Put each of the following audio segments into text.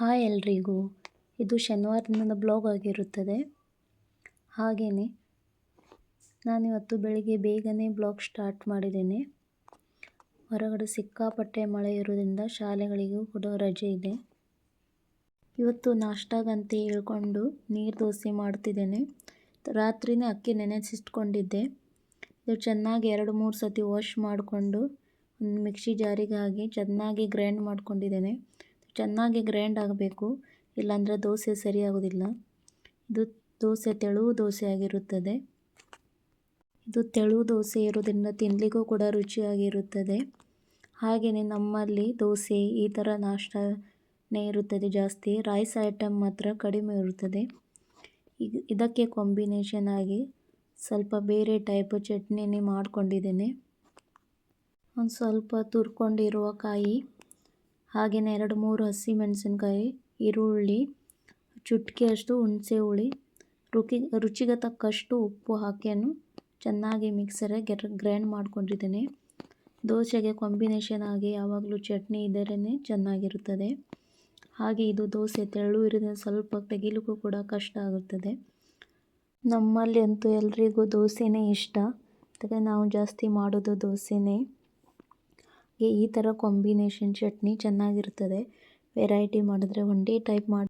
Hi ಎಲ್ರಿಗೂ. ಇದು ಶನಿವಾರ ದಿನದ ಬ್ಲಾಗ್ ಆಗಿರುತ್ತದೆ. ಹಾಗೆಯೇ ನಾನಿವತ್ತು ಬೆಳಿಗ್ಗೆ ಬೇಗನೆ ಬ್ಲಾಗ್ ಸ್ಟಾರ್ಟ್ ಮಾಡಿದ್ದೇನೆ. ಹೊರಗಡೆ ಸಿಕ್ಕಾಪಟ್ಟೆ ಮಳೆ ಇರೋದ್ರಿಂದ ಶಾಲೆಗಳಿಗೂ ಕೂಡ ರಜೆ ಇದೆ. ಇವತ್ತು ನಾಷ್ಟಾಗಂತೆ ಹೇಳ್ಕೊಂಡು ನೀರು ದೋಸೆ ಮಾಡ್ತಿದ್ದೇನೆ. ರಾತ್ರಿನೇ ಅಕ್ಕಿ ನೆನೆಸಿಟ್ಕೊಂಡಿದ್ದೆ. ಇದು ಚೆನ್ನಾಗಿ ಎರಡು ಮೂರು ಸತಿ ವಾಶ್ ಮಾಡಿಕೊಂಡು ಮಿಕ್ಸಿ ಜಾರಿಗೆ ಹಾಕಿ ಚೆನ್ನಾಗಿ ಗ್ರೈಂಡ್ ಮಾಡ್ಕೊಂಡಿದ್ದೇನೆ. ಚೆನ್ನಾಗಿ ಗ್ರೈಂಡ್ ಆಗಬೇಕು, ಇಲ್ಲಾಂದರೆ ದೋಸೆ ಸರಿಯಾಗೋದಿಲ್ಲ ಇದು ದೋಸೆ ತೆಳು ದೋಸೆ ಆಗಿರುತ್ತದೆ. ಇದು ತೆಳು ದೋಸೆ ಇರೋದ್ರಿಂದ ತಿನ್ನಲಿಕ್ಕೂ ಕೂಡ ರುಚಿಯಾಗಿರುತ್ತದೆ. ಹಾಗೆಯೇ ನಮ್ಮಲ್ಲಿ ದೋಸೆ ಈ ಥರ ನಾಷ್ಟನೇ ಇರುತ್ತದೆ ಜಾಸ್ತಿ. ರೈಸ್ ಐಟಮ್ ಮಾತ್ರ ಕಡಿಮೆ ಇರುತ್ತದೆ. ಇದಕ್ಕೆ ಕಾಂಬಿನೇಷನ್ ಆಗಿ ಸ್ವಲ್ಪ ಬೇರೆ ಟೈಪ್ ಚಟ್ನಿನೇ ಮಾಡ್ಕೊಂಡಿದ್ದೇನೆ. ಒಂದು ಸ್ವಲ್ಪ ತುರ್ಕೊಂಡಿರುವ ಕಾಯಿ ಹಾಗೆಯೇ ಎರಡು ಮೂರು ಹಸಿಮೆಣಸಿನ್ಕಾಯಿ ಈರುಳ್ಳಿ ಚುಟ್ಕಿಯಷ್ಟು ಹುಣಸೆ ಹುಳಿ, ರುಕಿ, ರುಚಿಗೆ ತಕ್ಕಷ್ಟು ಉಪ್ಪು ಹಾಕಿಯನ್ನು ಚೆನ್ನಾಗಿ ಮಿಕ್ಸರಿಗೆ ಗ್ರೈಂಡ್ ಮಾಡ್ಕೊಂಡಿದ್ದೇನೆ. ದೋಸೆಗೆ ಕಾಂಬಿನೇಷನ್ ಆಗಿ ಯಾವಾಗಲೂ ಚಟ್ನಿ ಇದ್ದರೇ ಚೆನ್ನಾಗಿರುತ್ತದೆ. ಹಾಗೆ ಇದು ದೋಸೆ ತೆಳು ಇರೋದ್ರಿಂದ ಸ್ವಲ್ಪ ತೆಗಿಲಿಕ್ಕೂ ಕೂಡ ಕಷ್ಟ ಆಗುತ್ತದೆ. ನಮ್ಮಲ್ಲಿ ಅಂತೂ ಎಲ್ರಿಗೂ ದೋಸೆನೇ ಇಷ್ಟ. ಯಾಕಂದರೆ ನಾವು ಜಾಸ್ತಿ ಮಾಡೋದು ದೋಸೆನೇ. ಈ ಥರ ಕಾಂಬಿನೇಷನ್ ಚಟ್ನಿ ಚೆನ್ನಾಗಿರ್ತದೆ. ವೆರೈಟಿ ಮಾಡಿದ್ರೆ ಒಂದೇ ಟೈಪ್ ಮಾಡಿ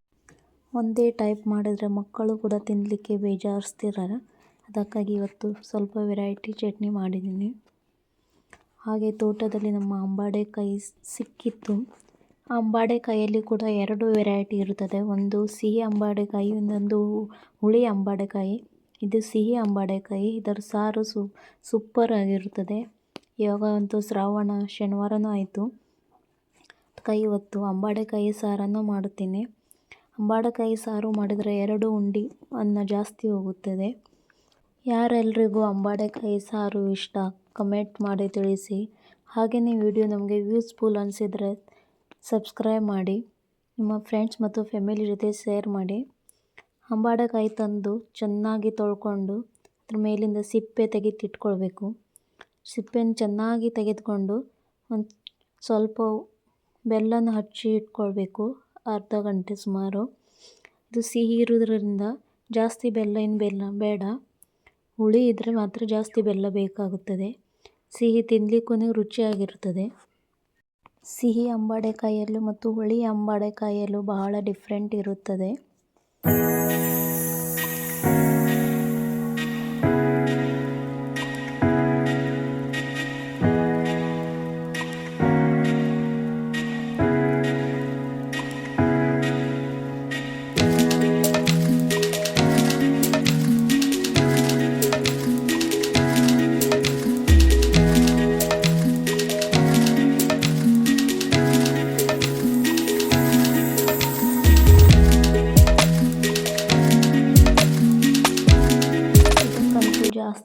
ಒಂದೇ ಟೈಪ್ ಮಾಡಿದ್ರೆ ಮಕ್ಕಳು ಕೂಡ ತಿನ್ನಲಿಕ್ಕೆ ಬೇಜಾರಿಸ್ತಿರಲ್ಲ. ಅದಕ್ಕಾಗಿ ಇವತ್ತು ಸ್ವಲ್ಪ ವೆರೈಟಿ ಚಟ್ನಿ ಮಾಡಿದ್ದೀನಿ. ಹಾಗೆ ತೋಟದಲ್ಲಿ ನಮ್ಮ ಅಂಬಾಡೆಕಾಯಿ ಸಿಕ್ಕಿತ್ತು. ಅಂಬಾಡೆಕಾಯಲ್ಲಿ ಕೂಡ ಎರಡು ವೆರೈಟಿ ಇರುತ್ತದೆ ಒಂದು ಸಿಹಿ ಅಂಬಾಡೆಕಾಯಿ, ಇನ್ನೊಂದು ಹುಳಿ ಅಂಬಾಡೆಕಾಯಿ. ಇದು ಸಿಹಿ ಅಂಬಾಡೆಕಾಯಿ. ಇದರ ಸಾರು ಸೂಪರ್ ಆಗಿರುತ್ತದೆ ಇವಾಗ ಅಂತೂ ಶ್ರಾವಣ ಶನಿವಾರನೂ ಆಯಿತು. ಕೈ ಇವತ್ತು ಅಂಬಾಡೆಕಾಯಿ ಸಾರನ್ನು ಮಾಡುತ್ತೇನೆ. ಅಂಬಾಡೆಕಾಯಿ ಸಾರು ಮಾಡಿದರೆ ಎರಡು ಉಂಡಿ ಅನ್ನ ಜಾಸ್ತಿ ಹೋಗುತ್ತದೆ. ಯಾರೆಲ್ಲರಿಗೂ ಅಂಬಾಡೆಕಾಯಿ ಸಾರು ಇಷ್ಟ, ಕಮೆಂಟ್ ಮಾಡಿ ತಿಳಿಸಿ. ಹಾಗೆಯೇ ವಿಡಿಯೋ ನಮಗೆ ಯೂಸ್ಫುಲ್ ಅನಿಸಿದರೆ ಸಬ್ಸ್ಕ್ರೈಬ್ ಮಾಡಿ, ನಿಮ್ಮ ಫ್ರೆಂಡ್ಸ್ ಮತ್ತು ಫ್ಯಾಮಿಲಿ ಜೊತೆ ಶೇರ್ ಮಾಡಿ. ಅಂಬಾಡೆಕಾಯಿ ತಂದು ಚೆನ್ನಾಗಿ ತೊಳ್ಕೊಂಡು ಅದ್ರ ಮೇಲಿಂದ ಸಿಪ್ಪೆ ತೆಗೆದಿಟ್ಕೊಳ್ಬೇಕು. ಸಿಪ್ಪೆನ ಚೆನ್ನಾಗಿ ತೆಗೆದುಕೊಂಡು ಒಂದು ಸ್ವಲ್ಪ ಬೆಲ್ಲನ ಹಚ್ಚಿ ಇಟ್ಕೊಳ್ಬೇಕು, ಅರ್ಧ ಗಂಟೆ ಸುಮಾರು. ಇದು ಸಿಹಿ ಇರೋದ್ರಿಂದ ಜಾಸ್ತಿ ಬೆಲ್ಲ ಏನು ಬೆಲ್ಲ ಬೇಡ. ಹುಳಿ ಇದ್ದರೆ ಮಾತ್ರ ಜಾಸ್ತಿ ಬೆಲ್ಲ ಬೇಕಾಗುತ್ತದೆ. ಸಿಹಿ ತಿನ್ನಲಿಕ್ಕೂ ರುಚಿಯಾಗಿರುತ್ತದೆ. ಸಿಹಿ ಅಂಬಾಡೆಕಾಯಲ್ಲೂ ಮತ್ತು ಹುಳಿ ಅಂಬಾಡೆಕಾಯಲ್ಲೂ ಬಹಳ ಡಿಫ್ರೆಂಟ್ ಇರುತ್ತದೆ.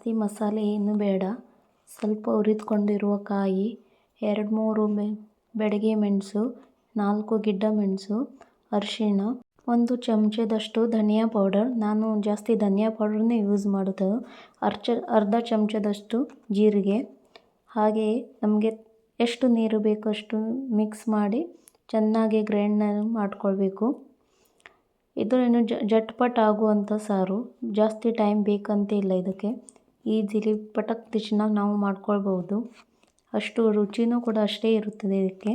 ಜಾಸ್ತಿ ಮಸಾಲೆ ಏನು ಬೇಡ. ಸ್ವಲ್ಪ ಹುರಿದುಕೊಂಡಿರುವ ಕಾಯಿ, ಎರಡು ಮೂರು ಮೆ, ಬೆಡಗೆ ಮೆಣಸು, ನಾಲ್ಕು ಗಿಡ್ಡ ಮೆಣಸು, ಅರಿಶಿಣ, ಒಂದು ಚಮಚದಷ್ಟು ಧನಿಯಾ ಪೌಡರ್. ನಾನು ಜಾಸ್ತಿ ಧನಿಯಾ ಪೌಡರ್ನೇ ಯೂಸ್ ಮಾಡೋದು. ಅರ್ಚ, ಅರ್ಧ ಚಮಚದಷ್ಟು ಜೀರಿಗೆ. ಹಾಗೆಯೇ ನಮಗೆ ಎಷ್ಟು ನೀರು ಬೇಕೋ ಅಷ್ಟು ಮಿಕ್ಸ್ ಮಾಡಿ ಚೆನ್ನಾಗಿ ಗ್ರೈಂಡ್ ಮಾಡ್ಕೊಳ್ಬೇಕು. ಇದು ಏನು ಜಟ್ಪಟ್ ಆಗುವಂಥ ಸಾರು. ಜಾಸ್ತಿ ಟೈಮ್ ಬೇಕಂತಿಲ್ಲ ಇದಕ್ಕೆ. ಈಜಿಲಿ ಪಟಕ್ ತಿಚ್ಚಿನಾಗ ನಾವು ಮಾಡ್ಕೊಳ್ಬೋದು ಅಷ್ಟು ರುಚಿನೂ ಕೂಡ ಅಷ್ಟೇ ಇರುತ್ತದೆ ಇದಕ್ಕೆ.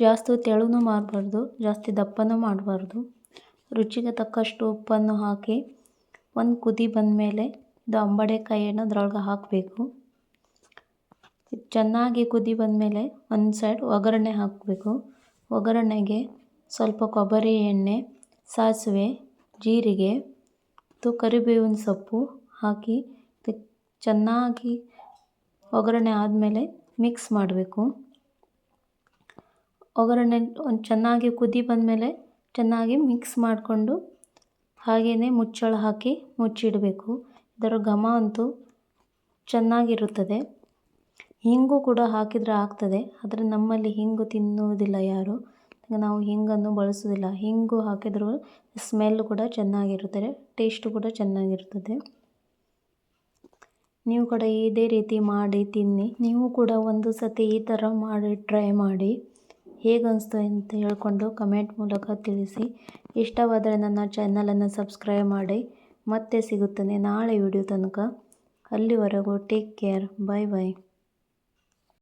ಜಾಸ್ತಿ ತೆಳುನೂ ಮಾಡಬಾರ್ದು, ಜಾಸ್ತಿ ದಪ್ಪನೂ ಮಾಡಬಾರ್ದು. ರುಚಿಗೆ ತಕ್ಕಷ್ಟು ಉಪ್ಪನ್ನು ಹಾಕಿ ಒಂದು ಕುದಿ ಬಂದಮೇಲೆ ಇದು ಅಂಬಡೆಕಾಯಿಯನ್ನು ಅದ್ರೊಳಗೆ ಹಾಕಬೇಕು. ಚೆನ್ನಾಗಿ ಕುದಿ ಬಂದಮೇಲೆ ಒಂದು ಸೈಡ್ ಒಗ್ಗರಣೆ ಹಾಕಬೇಕು. ಒಗ್ಗರಣೆಗೆ ಸ್ವಲ್ಪ ಕೊಬ್ಬರಿ ಎಣ್ಣೆ, ಸಾಸಿವೆ, ಜೀರಿಗೆ ಮತ್ತು ಕರಿಬೇವಿನ ಸೊಪ್ಪು ಹಾಕಿ ಚೆನ್ನಾಗಿ ಒಗ್ಗರಣೆ ಆದಮೇಲೆ ಮಿಕ್ಸ್ ಮಾಡಬೇಕು. ಒಗ್ಗರಣೆ ಒಂದು ಚೆನ್ನಾಗಿ ಕುದಿ ಬಂದಮೇಲೆ ಚೆನ್ನಾಗಿ ಮಿಕ್ಸ್ ಮಾಡಿಕೊಂಡು ಹಾಗೆಯೇ ಮುಚ್ಚಳ ಹಾಕಿ ಮುಚ್ಚಿಡಬೇಕು. ಇದರ ಘಮ ಅಂತೂ ಚೆನ್ನಾಗಿರುತ್ತದೆ. ಹಿಂಗು ಕೂಡ ಹಾಕಿದರೆ ಆಗ್ತದೆ, ಆದರೆ ನಮ್ಮಲ್ಲಿ ಹಿಂಗು ತಿನ್ನುವುದಿಲ್ಲ ಯಾರು. ನಾವು ಹಿಂಗನ್ನು ಬಳಸೋದಿಲ್ಲ ಹಿಂಗು ಹಾಕಿದರೂ ಸ್ಮೆಲ್ ಕೂಡ ಚೆನ್ನಾಗಿರುತ್ತದೆ ಟೇಸ್ಟು ಕೂಡ ಚೆನ್ನಾಗಿರ್ತದೆ ನೀವು ಕೂಡ ಇದೇ ರೀತಿ ಮಾಡಿ ತಿನ್ನಿ. ನೀವು ಕೂಡ ಒಂದು ಸತಿ ಈ ಥರ ಮಾಡಿ ಟ್ರೈ ಮಾಡಿ. ಹೇಗನ್ನಿಸ್ತು ಅಂತ ಹೇಳ್ಕೊಂಡು ಕಮೆಂಟ್ ಮೂಲಕ ತಿಳಿಸಿ. ಇಷ್ಟವಾದರೆ ನನ್ನ ಚಾನಲನ್ನು ಸಬ್ಸ್ಕ್ರೈಬ್ ಮಾಡಿ. ಮತ್ತೆ ಸಿಗುತ್ತೇನೆ ನಾಳೆ ವಿಡಿಯೋ ತನಕ. ಅಲ್ಲಿವರೆಗೂ ಟೇಕ್ ಕೇರ್ ಬಾಯ್ ಬಾಯ್